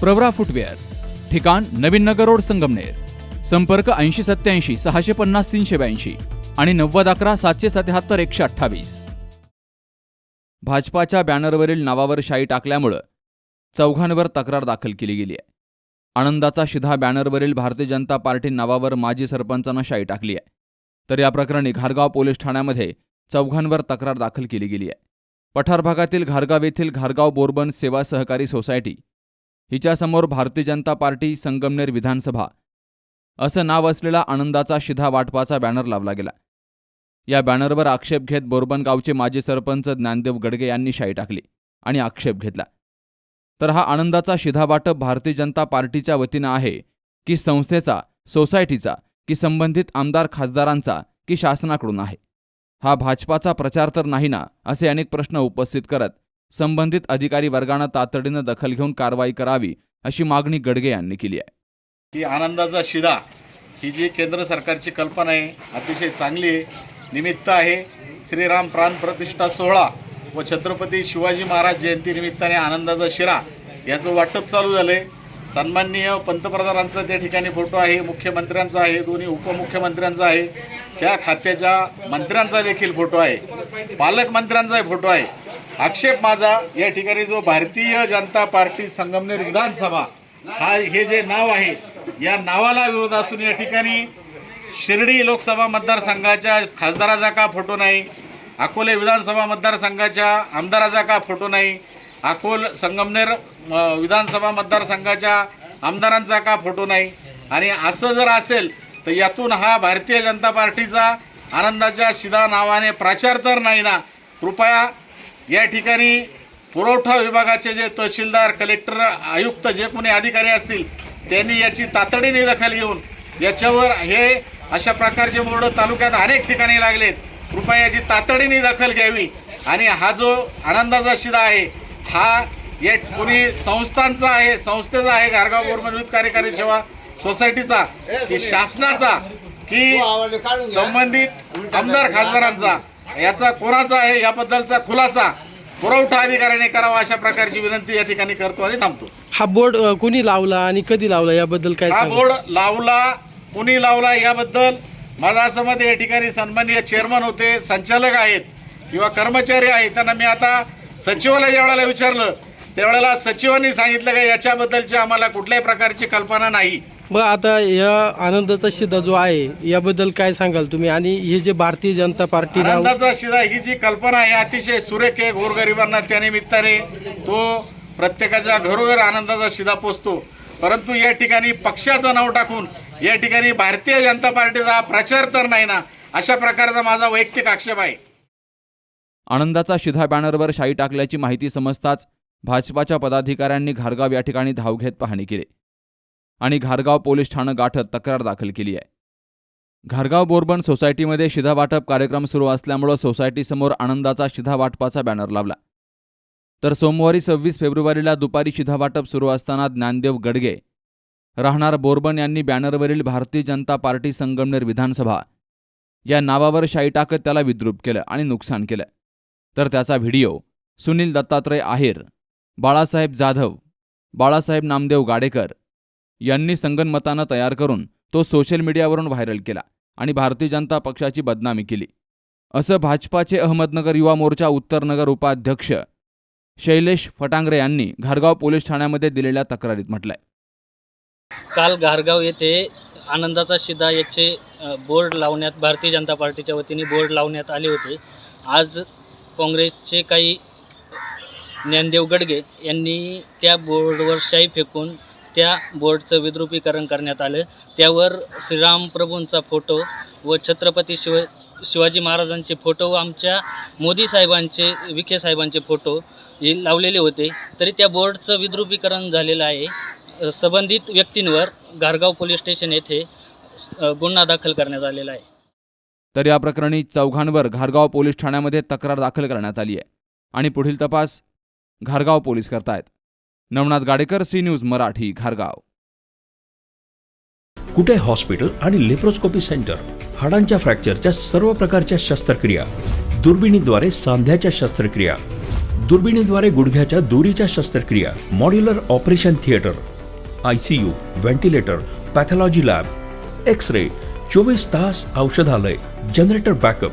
Pravara footwear ठिकाण नवीन Nagar road Sangamner संपर्क ऐंशी सत्याऐंशी सहाशे पन्नास तीनशे ब्याऐंशी आणि नव्वद अकरा सातशे सत्याहत्तर एकशे अठ्ठावीस. भाजपाच्या बॅनरवरील नावावर शाई टाकल्यामुळं चौघांवर तक्रार दाखल केली गेली आहे. आनंदाचा शिधा बॅनरवरील भारतीय जनता पार्टी नावावर माजी सरपंचानं शाई टाकली आहे. तर या प्रकरणी घारगाव पोलीस ठाण्यामध्ये चौघांवर तक्रार दाखल केली गेली आहे. पठार भागातील घारगाव येथील घारगाव बोरबन सेवा सहकारी सोसायटी हिच्यासमोर भारतीय जनता पार्टी संगमनेर विधानसभा. असं नाव असलेला आनंदाचा शिधा वाटपाचा बॅनर लावला गेला. या बॅनरवर आक्षेप घेत बोरबनगावचे माजी सरपंच ज्ञानदेव गडगे यांनी शाई टाकली आणि आक्षेप घेतला. तर हा आनंदाचा शिधा वाटप भारतीय जनता पार्टीच्या वतीनं आहे की संस्थेचा सोसायटीचा की संबंधित आमदार खासदारांचा की शासनाकडून आहे? हा भाजपाचा प्रचार तर नाही ना असे अनेक प्रश्न उपस्थित करत संबंधित अधिकारी वर्गानं तातडीनं दखल घेऊन कारवाई करावी अशी मागणी गडगे यांनी केली आहे. की आनंदाचा शिदा ही जी केंद्र सरकारची कल्पना आहे अतिशय चांगली आहे निमित्त आहे. श्रीराम प्राण प्रतिष्ठा सोहळा व छत्रपती शिवाजी महाराज जयंती निमित्ताने आनंदाचा शिरा याचं वाटप चालू झालं आहे सन्माननीय पंतप्रधानांचा त्या ठिकाणी फोटो आहे मुख्यमंत्र्यांचा आहे दोन्ही उपमुख्यमंत्र्यांचा आहे. त्या खात्याच्या मंत्र्यांचा देखील फोटो आहे. पालकमंत्र्यांचाही फोटो आहे. आक्षेप माझा या ठिकाणी जो भारतीय जनता पार्टी संगमनेर विधानसभा हा हे जे नाव आहे या नावाला विरोध असून या ठिकाणी शिर्डी लोकसभा मतदारसंघाच्या खासदाराचा का फोटो नाही अकोले विधानसभा मतदारसंघाच्या आमदाराचा का फोटो नाही अकोल संगमनेर विधानसभा मतदारसंघाच्या आमदारांचा का फोटो नाही? आणि असं जर असेल तर यातून हा भारतीय जनता पार्टीचा आनंदाच्या शिदा नावाने प्रचार तर नाही ना कृपया या ठिकाणी पुरवठा विभागाचे जे तहसीलदार कलेक्टर आयुक्त जे कोणी अधिकारी असतील त्यांनी याची तातडीने दखल घेऊन याच्यावर हे अशा प्रकारचे बोर्ड तालुक्यात अनेक ठिकाणी लागलेत. कृपया याची तातडीने दखल घ्यावी. आणि हा जो आनंदाचा शिदा आहे हा या कोणी संस्थांचा आहे संस्थेचा आहे गारगाव गव्हर्नमेंट विथ कार्यकारी सेवा सोसायटीचा की शासनाचा की संबंधित आमदार खासदारांचा. याचा कोणाचा आहे याबद्दलचा खुलासा पुरवठा अधिकाऱ्याने करावा अशा प्रकारची विनंती या ठिकाणी करतो आणि थांबतो. हा बोर्ड अ, कोणी लावला आणि कधी लावला याबद्दल काय हा सांगा? बोर्ड लावला कुणी लावला याबद्दल माझं असं मत आहे, या ठिकाणी सन्माननीय चेअरमन होते संचालक आहेत किंवा कर्मचारी आहेत त्यांना मी आता सचिवाला ज्या वेळेला विचारलं त्यावेळेला सचिवांनी सांगितलं का याच्याबद्दलची आम्हाला कुठल्याही प्रकारची कल्पना नाही. मग आता या आनंदाचा शिदा जो आहे याबद्दल काय सांगाल तुम्ही? आणि हे जे भारतीय जनता पार्टी नाव आनंदाचा शिदा ही जी कल्पना आहे अतिशय सुरेख आहे गोरगरिबांना त्यानिमित्ताने तो प्रत्येकाच्या घरोघर आनंदाचा शिदा पोचतो. परंतु या ठिकाणी पक्षाचं नाव टाकून या ठिकाणी भारतीय जनता पार्टीचा प्रचार तर नाही ना अशा प्रकारचा माझा वैयक्तिक आक्षेप आहे. आनंदाचा शिधा बॅनरवर शाई टाकल्याची माहिती समजताच भाजपाच्या पदाधिकाऱ्यांनी घारगाव या ठिकाणी धाव घेत पाहणी केली. आणि घारगाव पोलीस ठाणं गाठत तक्रार दाखल केली आहे. घारगाव बोरबन सोसायटीमध्ये शिधावाटप कार्यक्रम सुरू असल्यामुळं सोसायटीसमोर आनंदाचा शिधावाटपाचा बॅनर लावला. तर सोमवारी सव्वीस फेब्रुवारीला दुपारी शिधावाटप सुरू असताना ज्ञानदेव गडगे राहणार बोरबन यांनी बॅनरवरील भारतीय जनता पार्टी संगमनेर विधानसभा या नावावर शाई टाकत त्याला विद्रूप केलं आणि नुकसान केलं. तर त्याचा व्हिडिओ सुनील दत्तात्रय आहेर बाळासाहेब जाधव बाळासाहेब नामदेव गाडेकर यांनी संगनमतानं तयार करून तो सोशल मीडियावरून व्हायरल केला आणि भारतीय जनता पक्षाची बदनामी केली. असं भाजपाचे अहमदनगर युवा मोर्चा उत्तरनगर उपाध्यक्ष शैलेश फटांगरे यांनी घारगाव पोलीस ठाण्यामध्ये दिलेल्या तक्रारीत म्हटलंय. काल घारगाव येथे आनंदाचा शिदा याचे बोर्ड लावण्यात भारतीय जनता पार्टीच्या वतीने बोर्ड लावण्यात आले होते. आज काँग्रेसचे काही ज्ञानदेव गडगे यांनी त्या बोर्डवर शाई फेकून त्या बोर्डचं विद्रुपीकरण करण्यात आलं. त्यावर श्रीराम प्रभूंचा फोटो व छत्रपती शिव शिवाजी महाराजांचे फोटो व आमच्या मोदी साहेबांचे विखे साहेबांचे फोटो हे लावलेले होते. तरी त्या बोर्डचं विद्रुपीकरण झालेलं आहे. संबंधित व्यक्तींवर घारगाव पोलीस स्टेशन येथे गुन्हा दाखल करण्यात आलेला आहे. तर या प्रकरणी चौघांवर घारगाव पोलीस ठाण्यामध्ये तक्रार दाखल करण्यात आली आहे. आणि पुढील तपास घारगाव पोलीस करतायत. नवनाथ गाडेकर सी न्यूज मराठी घारगाव. कुठे हॉस्पिटल आणि लेप्रोस्कोपी सेंटर? हाडांच्या फ्रॅक्चरच्या सर्व प्रकारच्या शस्त्रक्रिया. दुर्बिणीद्वारे सांध्याच्या शस्त्रक्रिया. दुर्बिणीद्वारे गुडघ्याच्या दोरीच्या शस्त्रक्रिया. Modular operation theatre. I C U ventilator pathology lab. X ray चोवीस तास औषधालय. Generator backup.